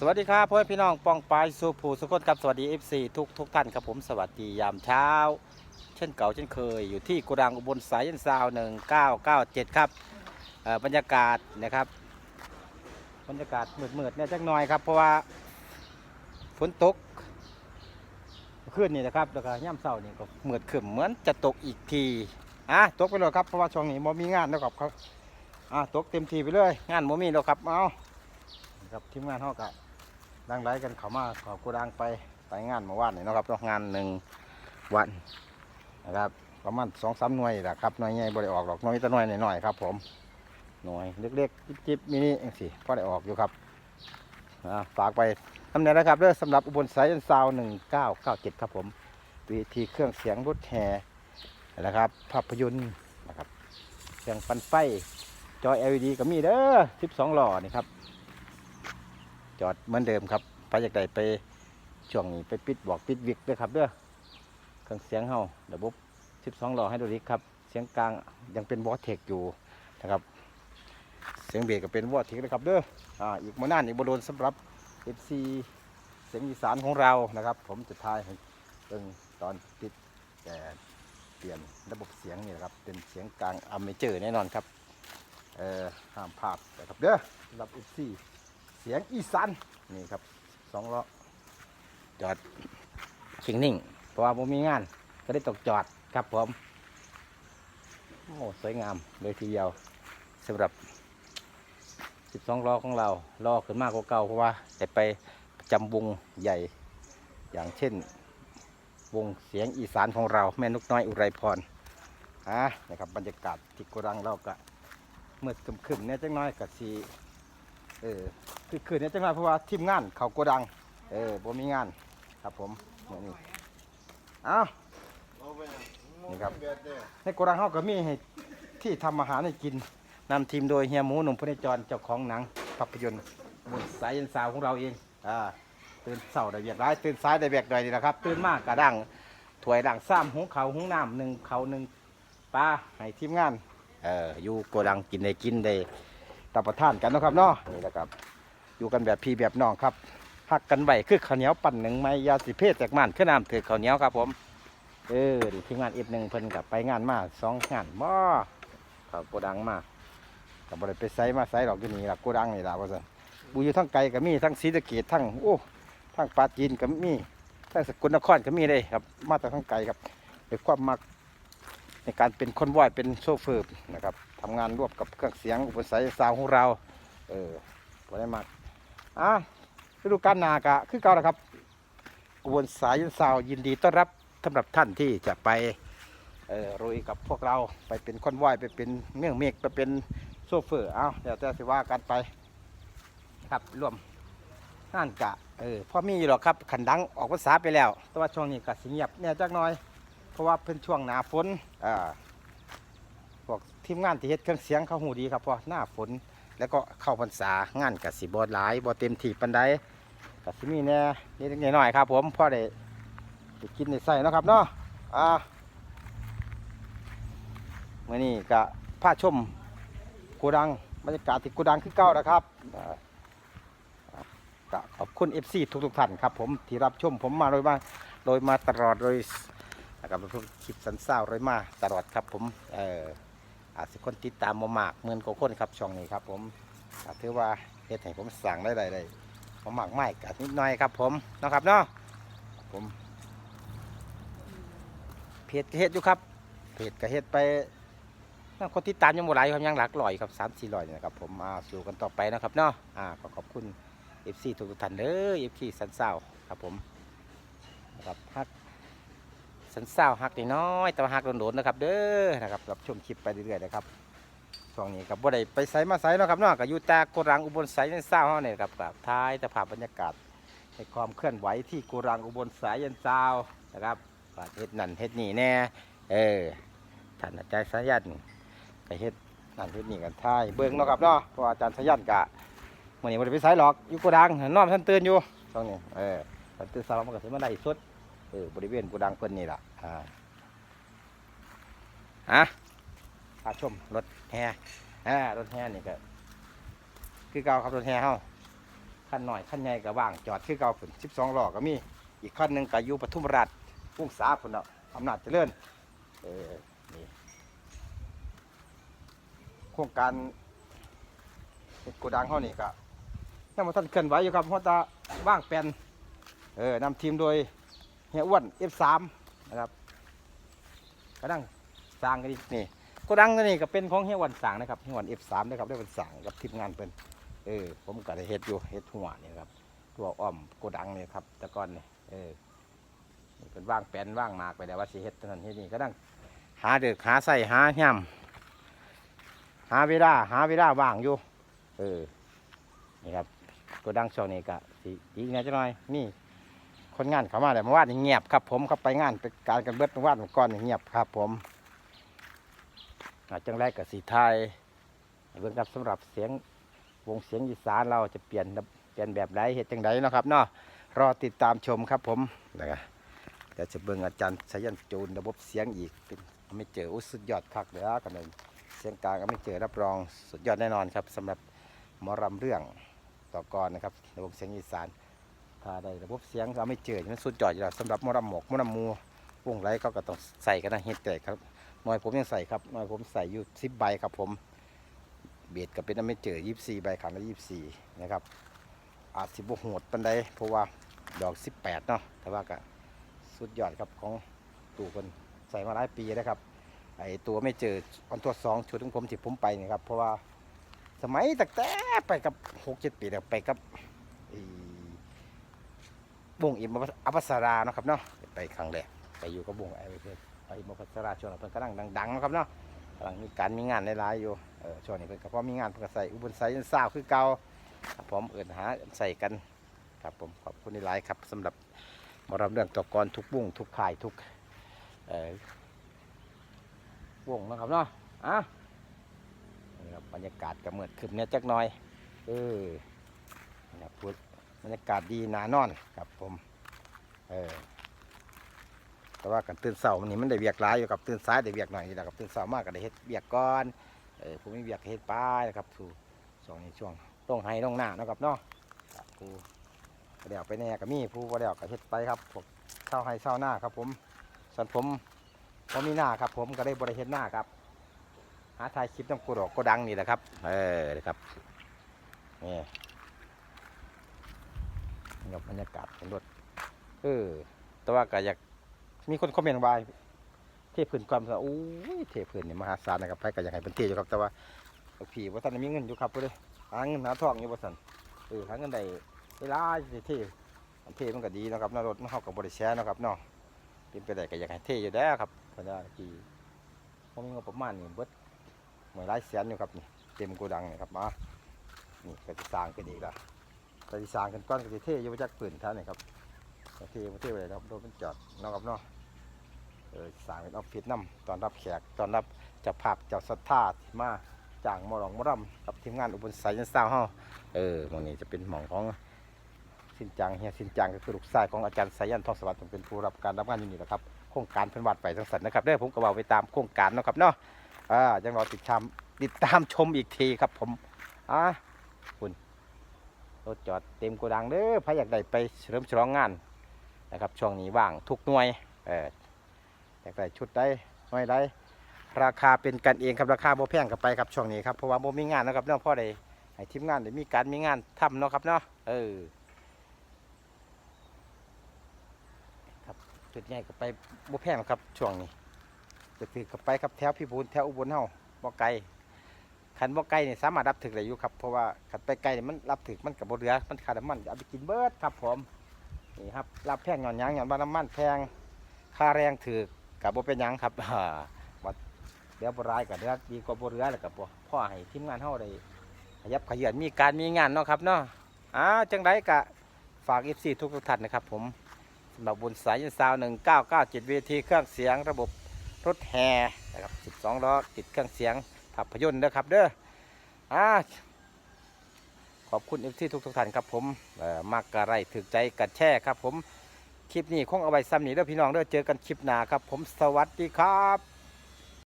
สวัสดีครับพ่อแม่พี่น้องปองปายสุภูสุขนครับสวัสดี FC ทุกทุกท่านครับผมสวัสดียามเช้า เช่นเก่าเช่นเคย อยู่ที่โกดังอุบลสายยันซาวหนึ่งเก้าเก้าเจ็ดครับบรรยากาศนะครับบรรยากาศมืดๆเนี่ยจักหน่อยครับเพราะว่าฝนตกขึ้นนี่นะครับแล้วก็ย่ำเศร้านี่ก็หมืดขึ้นเหมือนจะตกอีกทีอะตกไปเลยครับเพราะว่าช่วงนี้มมีงานนะครับครับอะตกเต็มทีไปเลย งานมมีแล้วครับเอาครับทีมงานเขาก็ ดังไลกันเขามาขอบกูดังไปไปงานเมื่อวานนี่นะครับงานหนึ่งวันนะครับประมาณสองสามหน่วยแหละครับหน่วยใหญ่บริออกหรอกหน่วยแตะหน่วยหน่อยๆครับ ผมหน่วยเล็กๆจิ๊บๆมินิเองสิพอได้ออกอยู่ครับฝากไปทำเนียนะครับเด้องสำหรับอุบลสายซาวหนึ่งเก้าเก้าเจ็ดครับผมวิธีเครื่องเสียงรถแห่นะครับภาพยนตร์นะครับเครื่องปันไฟจอ LED ก็มีเด้อ12หล่อนี่ครับ จอดเหมือนเดิมครับไปจากใดไปช่วงนี้ไปปิดบอกปิดวิกด้วยครับเด้อเครื่องเสียงเฮาระบบ12ล้อให้ดูดิครับ เสียงกลางยังเป็นวอเทคอยู่นะครับ เสียงเบสก็เป็นวอเทคนะครับเด้ออ่าอีกมานานอีกบโดนสำหรับ FC เสียงอีสานของเรานะครับ ผมจะทายให้เบิ่งตอนปิดแต่เปลี่ยนระบบเสียงนี่นะครับเป็นเสียงกลางอเมเจอร์แน่นอนครับเอ่อห้ามพลาดนะครับเด้อสำหรับ FC เสียงอีสานนี่ครับสองล้อจอดชิงนิ่ง เพราะว่าผมมีงาน ก็ได้ตกจอดครับผมโอ้สวยงามเลยทีเดียวสำหรับ 12ล้อของเราล้อขึ้นมากกว่าเก่าเพราะว่าได้ไปจำวงใหญ่ อย่างเช่น วงเสียงอีสานของเราแม่นกน้อยอุไรพรอะนะครับบรรยากาศที่กรังเราก็เมื่อคึมๆเนี่ยจังน้อยกับสี เออคือคืนนี้จังไรเพราะว่าทีมงานเขาโกดัง เออบ่มีงานครับผมมื้อนี้เอ้านี่ครับในโกดังเขาก็มีให้ที่ทำอาหารให้กินนำทีมโดยเฮียหมูหนุ่มพนจรเจ้าของหนังภาพยนตร์บนสายยันสาวของเราเองอ่าตื่นเสาได้เบียกร้ายตื่นสายได้เบียกหน่อยนี่นะครับ ตื่นมากกระดังถวยดังซ้ำหงเขาหงน้ำหนึ่งเขาหนึ่งปลาให้ทีมงานเอออยู่โกดังกินได้กินได้ รับประทานกันนะครับเนาะนี่แหละครับอยู่กันแบบพี่แบบน้องครับหักกันไหวคือข้าวเหนียวปั่นหนึ่งไม้ยาสิเพศจากมันขึ้นน้ำถือข้าวเหนียวครับผมเออดิทีมงานเอฟหนึ่งเพิ่นกับไปงานมาสองงานบ่ขาโกดังมากับบริไปไซมาไซดอกอยู่นี่ละโกดังนี่ละว่าซั่นบูอยู่ทั้งไกลก็มีทั้งศรีสะเกดทั้งโอ้ทั้งปาจีนก็มีทั้งสกลนครก็มีเลยครับ มาจากทั้งไกลครับเป็นความมัก ในการเป็นคนว่ายเป็นโซเฟอร์นะครับทำงานร่วมกับเครื่องเสียงอุปสรรคสาวของเรา เออพอได้มากอะฤดูกาลนากะคือเก่าแล้วครับอุบลสายสาวยินดีต้อนรับสำหรับท่านที่จะไปเออรุยกับพวกเราไปเป็นคนว่ายไปเป็นเมี่ยงเมฆไปเป็นโซเฟอร์เอาเดี๋ยวจะสิว่ากันไปครับร่วมงานกะเออพอมีอยู่หรอกครับขันดังออกภาษาไปแล้ว แต่ว่าช่วงนี้ก็สิเงียบเนี่ยจักหน่อย เพราะว่าเป็นช่วงหนาฝนอ่าพวกทีมงานที่เฮ็ดเครื่องเสียงเขาหูดีครับเพราะหน้าฝนแล้วก็เข้าพรรษางานกับสิบอดหลายบ่เต็มที่ปันใดกับสิมีแหน่นิดหน่อยครับ ผมพอได้ได้กินได้ใส่นะครับเนาะอ่ามื่อนี้ก็พาชมโกูดังบรรยากาศที่โกูดังคือเก่านะครับอ่าก็ขอบคุณ FC ทุกๆท่านครับผมที่รับชมผมมาโดยมาโดยมาตลอดโดย นะครับทุกคลิปสันเศร้าโดยมาตลอดครับผมเอออาจสิคนติดตามมามากหมื่นกว่าคนครับช่องนี้ครับผมถือว่าเฮ็ดให้ผมสั่งได้ได้ได้ผมหมากไม่กันิดหน่อยครับผมนะครับเนาะผมเพจก็เฮ็ดอยู่ครับเพจก็เฮ็ดไปคนติดตามยังบ่หลายครับยังหลักร้อยครับสามสี่ร้อยนะครับผมมาสู่กันต่อไปนะครับเนาะอ่าก็ขอบคุณ FC ทุกท่านเด้อ FC สันเศร้าครับผมนะครับฮัก สันเศร้าหักนิดน้อยแต่ว่าหักโดนๆนะครับ เด้อนะครับรับชมคลิปไปเรื่อยๆนะครับช่วงนี้กับบ่ได้ไปไสมาไสเนาะครับเนาะก็อยู่แต่โกรังอุบลไสยันเศร้าเฮาเนี่ยครับกับท้ายแต่ภาพบรรยากาศในความเคลื่อนไหวที่โกรังอุบลสายยันเศร้านะครับเฮ็ดนั่นเฮ็ดนี่แน่เออท่านอาจารย์สายันก็เฮ็ดนั่นเฮ็ดนี่กันท้ายเบิ่งเนาะครับเนาะเพราะอาจารย์สายันก็มื้อนี้บ่ได้ไปไสหรอกอยู่โกดังนอนท่านตื่นอยู่ช่วงนี้เออท่านตื่นเช้ามันก็สิมาได้สุด ออบริเวณกูดังเพิ่นนี่ล่ะอ่าฮะพาชมรถแห่อ่ารถแห่นี่ก็คือเก่าครับรถแห่เฮาคันหน่อยคันใหญ่ก็ว่างจอดคือเก่าฝุ่นสิบสองล้อก็มีอีกคันหนึ่งก็อยู่ปทุมราชพุ่งสาฝุ่นเนาะอำนาจเจริญเออนี่โครงการเฮ็ดโกดังเขานี่ก็ยังมาท่านเคลื่อนไหวอยู่ครับเพราะตาว่างแปลนเออนำทีมโดย เฮียอ้วน F3 นะครับกระดังสร้างกันอีกนี่โกดังนี้ก็เป็นของเฮียอ้วนสร้างนะครับเฮียอ้วน F3 นะครับได้เป็นสร้างกับทีมงานเพิ่นเออผมก็ได้เฮ็ดอยู่เฮ็ดหัวนี่ครับตัวอ้อมโกดังนี่ครับต่ก่อนนี่เออเป็นว่างแปลนว่างมากไปแต่ว่าสิเฮ็ดท่านั้นเฮ็ดนี่ก็ดังหาเดือกหาใส่หาย่ำหาเวลาหาเวลาว่างอยู่เออนี่ครับโกดังช่วงนี้ก็สิอีกน่อยจังหน่อยนี่ คนงานเขามาแต่เมื่อวานเงียบครับ ผมเขาไปงานไปการกันเบิดเมื่อวานก่อนเงียบครับ ผมอาจังแรกกับสีไทยเบิ่งครับสำหรับเสียงวงเสียงอีสานเราจะเปลี่ยนเปลี่ยนแบบไรเหตุจังไดนะครับเนาะรอติดตามชมครับผมนะครับเดี๋ยวจะเบิ่งอาจารย์สายันจูนระบบเสียงอีกเป็นไม่เจออุสุดยอดคักเด้อกันเลยเสียงกลางก็ไม่เจอรับรองสุดยอดแน่นอนครับสำหรับหมอรำเรื่องต่อกรนะครับระบบเสียงอีสาน ถ้าได้ระบบเสียงก็ไม่เจอมันสุดยอดอยู่แล้วสำหรับมอรำหมกมอรำมูวงไรเขาก็ต้องใส่กันนะเฮ็ดแต่ครับน้อยผมยังใส่ครับน้อยผมใส่อยู่สิบใบครับผม เบียดกับเป็นอเมเจอยี่สี่ใบขันละยี่สี่นะครับ อาจสิบโหดปันใดเพราะว่าดอกสิบแปดเนาะแต่ว่าก็สุดยอดครับของตู่คนใส่มาหลายปีนะครับไอตัวไม่เจอออนตัวสองชุดของผมที่ผมไปนี่ครับเพราะว่าสมัยตั้งแต่ไปกับหกเจ็ดปีแล้วไปกับ ไอ้งอิมอัสราเนาะครับเนาะไปครั้งแรกไปอยู่กับวงไอ้เพื่อนไปอิมอัสราช่วงนั้นเพิ่นกำลังดังๆเนาะครับเนาะกำลังมีการมีงานหลายๆอยู่เออช่วงนี้เพิ่นก็พอมีงานเพิ่นก็ใส่อุบลไซยันซาวคือเก่าครับผมเอิ้นหาใส่กันครับผมขอบคุณหลายครับสำหรับมอรำเรื่องตะกรทุกวงทุกข่ายทุกเอ่อวงนะครับเนาะอะนี่ครับบรรยากาศก็เมือดขึ้นเนี่ยจักหน่อยเออนะครับพูดบ รรยากาศดีหนานอนครับผม เออ แต่ว่ากันตื่นเสาร์นี่มันได้เวียกหลายอยู่กับตื่นสายได้เวียกหน่อยนี่แหละครับตื่นเสาร์มากก็ได้เฮ็ดเวียกก่อนเออผมมีเวียกเฮ็ดป้ายนะครับถูช่วงนี้ช่วงต้องให้ต้องหน้านะครับเนาะครับผู้บ่เดี๋ยวไปแน่ก็มีผู้บ่เดี๋ยวก็เฮ็ดไปครับพวกเช่าให้เช่าหน้าครับ ผมส่วนผมผมมีหน้าครับ ผมก็ได้บริเฮ็ดหน้าครับหาถ่ายคลิปน้ำกูดอกก็ดังนี่แหละครับ เออนะครับนี่ นี่ครับบรรยากาศเป็นรถเออ แต่ว่าก็อยากมีคนคอมเมนต์ไว้เทพื้นความสะอาดโอ้ยเทพื้นนี่มหาศาลนะครับไผก็อยากให้เป็นเทอยู่ครับแต่ว่าลูกพี่ว่าท่านมีเงินอยู่ครับเพื่อหาเงินหาทองอยู่ว่าท่านเออหาเงินได้เวลาเทเทมันก็ดีนะครับนารถมันเข้ากับบริแชร์นะครับเนาะเป็นไปได้ก็อยากให้เทอยู่แล้ครับเพราะว่าที่ผมมีงบประมาณนี่เบิดหมื่นหลายแสนอยู่ครับนี่เต็มโกดังนี่ครับมานี่ก็จะสร้างกันอีกและ ก็จะสางกันก้อนก็จะเทอยู่มาจากปืนท่านนี่ครับก็เทมาเทไปเลยครับรถมันจอดนาะครับนาะเออสางเป็นออฟฟิศน้ำตอนรับแขกตอนรับจ้าภาพจ้าศรัทธาที่มาจ้างมอรองมอรำกับทีมงานอุบลไซยันซาวเฮาเออมองนี้จะเป็นหม่องของสินจังเฮียสินจังก็คือลูกชายของอาจารย์ไซยันทองสวัสดิ์เป็นผู้รับการรับงานอยู่นี่แหละครับโครงการเพิ่นวัดไปทั้งสันนะครับเด้ผมก็บอกไปตามโครงการนะครับเนาะอ่ายังรอติดตามติดตามชมอีกทีครับผมอ่าคุณ รถจอดเต็มโกดังเด้อใครอยากได้ไปเฉลิมฉลองงานนะครับช่วงนี้ว่างทุกหน่วยเอออยากได้ชุดได้ไม่ได้ราคาเป็นกันเองครับราคาโบแพงกันไปครับช่วงนี้ครับเพราะว่าโบมีงานนะครับเนาะพ่อได้ให้ทีมงานได้มีการมีงานทำเนาะครับเนาะเออครับจุดใหญ่ก็ไปโบแพงครับช่วงนี้จะถือกับไปครับแถวพี่บูนแถวอุบลเฮาบ่ไกล ขันบ่ไกลนี่สามารถรับถึกได้อยู่ครับเพราะว่าขันไปไกลนี่มันรับถึกมันกับบ่เรือมันขาดน้ำมันเอาไปกินเบิดครับผมนี่ครับรับแพงหย่อนยางหย่อนว่าน้ำมันแพงค่าแรงถือกับบ่เป็นยังครับว่าเดี๋ยวบ่ร้ายกับเดี๋ยวดีกว่าบ่เรือแล้วกับพ่อให้ทีมงานเฮาได้ขยับขยันมีการมีงานเนาะครับเนาะอ่าจังไดกะฝาก FC ทุกทุกท่านนะครับ ผมสำหรับบุญสายยันซาว1997เวทีเครื่องเสียงระบบรถแห่นะครับ12ล้อติดเครื่องเสียง ภาพยนตร์เด้อครับ เด้ออ่าขอบคุณ FC ทุกทุกท่านครับผมมากกะไรถึกใจกัดแช่ครับผมคลิปนี้คงเอาไว้ซ้ำนี้เด้อพี่น้องเด้อเจอกันคลิปหน้าครับผมสวัสดีครับ